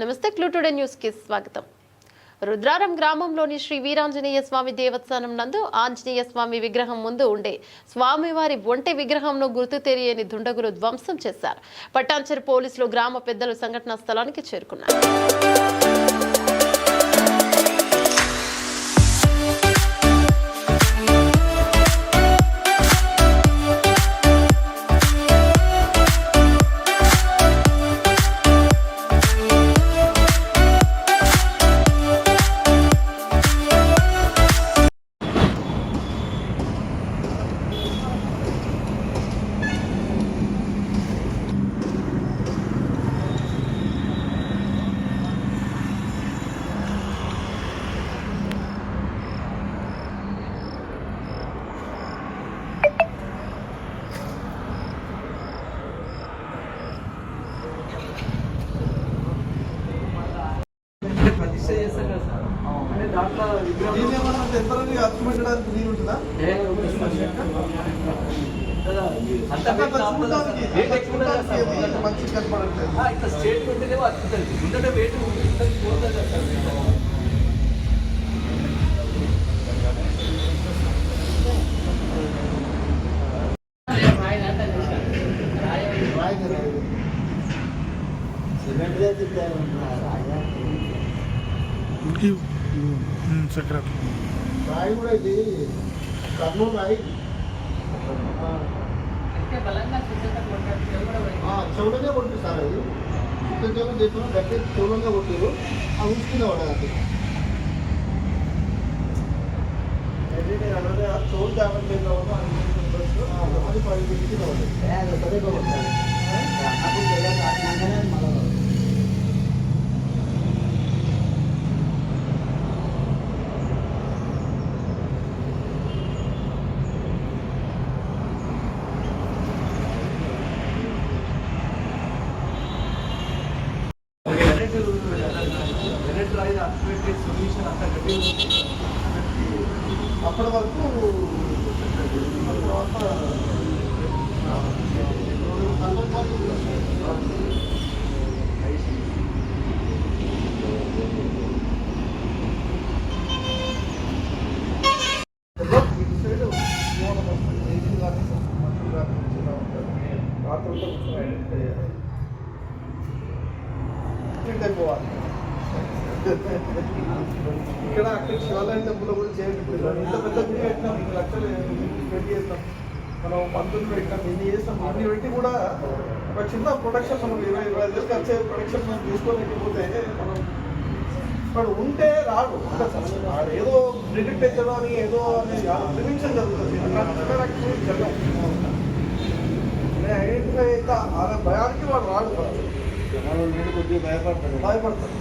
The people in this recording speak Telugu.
నమస్తే క్లూటుడే న్యూస్కి స్వాగతం. రుద్రారం గ్రామంలోని శ్రీ వీరాంజనేయ స్వామి దేవస్థానం నందు ఆంజనేయ స్వామి విగ్రహం ముందు ఉండే స్వామివారి ఒంటె విగ్రహంను గుర్తు తెలియని దుండగులు ధ్వంసం చేశారు. పట్టాంచర్ పోలీసులు గ్రామ పెద్దలు సంఘటనా స్థలానికి చేరుకున్నారు. ప్రతిష్ట చేస్తాం కదా సార్. అంటే దాంట్లో టెంపరీ అతుకుపెట్టడానికి వీలు ఉంటుందా? అట్లా వెయిట్ ఆపుతుంది సార్. చూడడానికి వెయిట్ కదా సార్ చూడడానికి ముందట. మంచిగా వెయిట్. చక్రం రాయి కూడా ఇది కర్నూలు రాయి. ఆ, చెవులనే కొట్టు సార్ అది. ఇంత చెవులు చెప్పిన గట్టి చెవులనే కొట్టారు. ఆ ఉంచుకునే పడదు చెవులు జాగ్రత్త అది పది కింద పడదు రాయి అతుకుపెట్టే సొల్యూషన్ అంతా గట్టి అప్పటి వరకు తర్వాత ఇక్కడ అక్కడ శివాలయం టెంపుల్ కూడా చేయండి. ఇంత పెద్ద గుడి పెట్టినాం లక్షలు పెట్టి చేస్తాం. మనం పంతులు పెట్టినాం ఇన్ని చేస్తాం. ఇన్ని పెట్టి కూడా ఒక చిన్న ప్రొడక్షన్ మనం ఇరవై ఇరవై ఐదు వచ్చే ప్రొడక్షన్ మనం తీసుకొని పోతే మనం ఇక్కడ ఉంటే రాడు ఏదో ప్రిడిక్ట్ అవుతుందో అని ఏదో అని ప్రిడిక్షన్ జరుగుతుంది. యాక్చువల్లీ జరగదు ఐడెంటిఫై అయితే ఆ భయానికి వాడు రాడు. కొద్దిగా భయపడతాడు భయపడతాడు